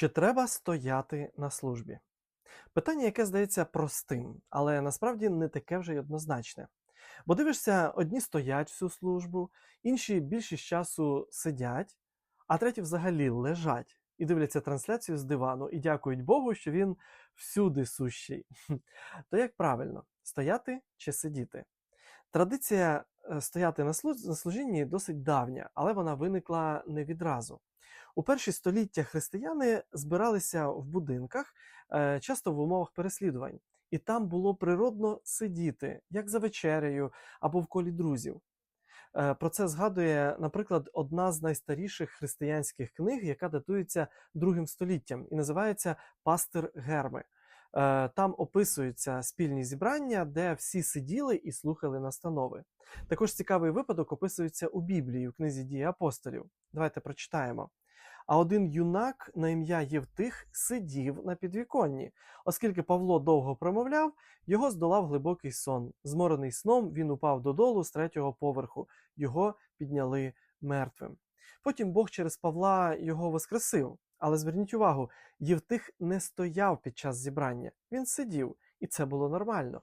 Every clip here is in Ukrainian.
Чи треба стояти на службі? Питання, яке здається простим, але насправді не таке вже й однозначне. Бо дивишся, одні стоять всю службу, інші більшість часу сидять, а треті взагалі лежать і дивляться трансляцію з дивану і дякують Богу, що він всюди сущий. То як правильно, стояти чи сидіти? Традиція стояти на служ- на служінні досить давня, але вона виникла не відразу. У перші століття християни збиралися в будинках, е, часто в умовах переслідувань, і там було природно сидіти, як за вечерею або в колі друзів. Е, Про це згадує, наприклад, одна з найстаріших християнських книг, яка датується другим століттям, і називається Пастир Герми. Е, Там описуються спільні зібрання, де всі сиділи і слухали настанови. Також цікавий випадок описується у Біблії, у книзі дії апостолів. Давайте прочитаємо. А один юнак на ім'я Євтих сидів на підвіконні. Оскільки Павло довго промовляв, його здолав глибокий сон. Зморений сном він упав додолу з третього поверху. Його підняли мертвим. Потім Бог через Павла його воскресив. Але зверніть увагу, Євтих не стояв під час зібрання, він сидів, і це було нормально.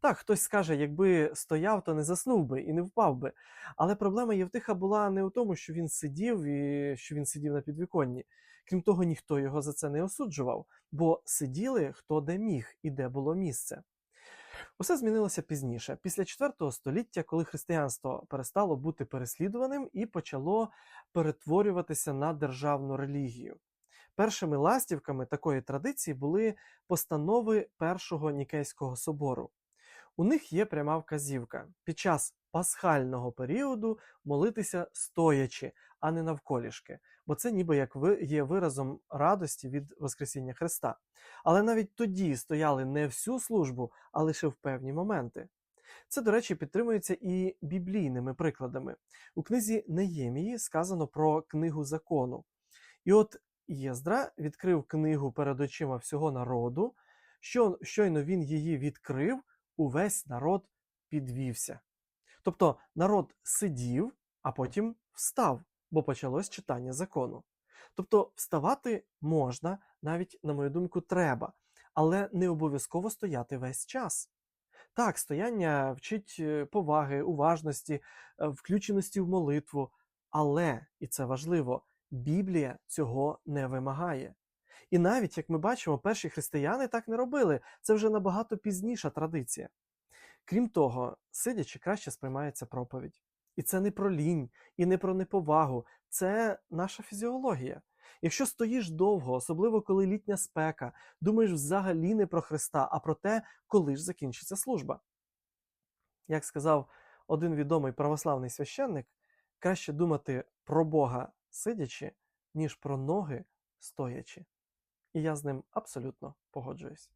Так, хтось скаже, якби стояв, то не заснув би і не впав би. Але проблема Євтиха була не у тому, що він сидів і що він сидів на підвіконні. Крім того, ніхто його за це не осуджував, бо сиділи хто де міг і де було місце. Усе змінилося пізніше, після IV століття, коли християнство перестало бути переслідуваним і почало перетворюватися на державну релігію. Першими ластівками такої традиції були постанови Першого Нікейського собору. У них є пряма вказівка під час пасхального періоду молитися стоячи, а не навколішки, бо це ніби як є виразом радості від Воскресіння Христа. Але навіть тоді стояли не всю службу, а лише в певні моменти. Це, до речі, підтримується і біблійними прикладами. У книзі Неємії сказано про книгу закону. І от Єздра відкрив книгу перед очима всього народу. Що, щойно він її відкрив, увесь народ підвівся. Тобто народ сидів, а потім встав, бо почалось читання закону. Тобто вставати можна, навіть, на мою думку, треба, але не обов'язково стояти весь час. Так, стояння вчить е, поваги, уважності, е, включеності в молитву, але, і це важливо, Біблія цього не вимагає. І навіть, як ми бачимо, перші християни так не робили. Це вже набагато пізніша традиція. Крім того, сидячи краще сприймається проповідь. І це не про лінь, і не про неповагу, це наша фізіологія. Якщо стоїш довго, особливо коли літня спека, думаєш взагалі не про Христа, а про те, коли ж закінчиться служба. Як сказав один відомий православний священник, краще думати про Бога сидячи, ніж про ноги стоячи. І я з ним абсолютно погоджуюсь.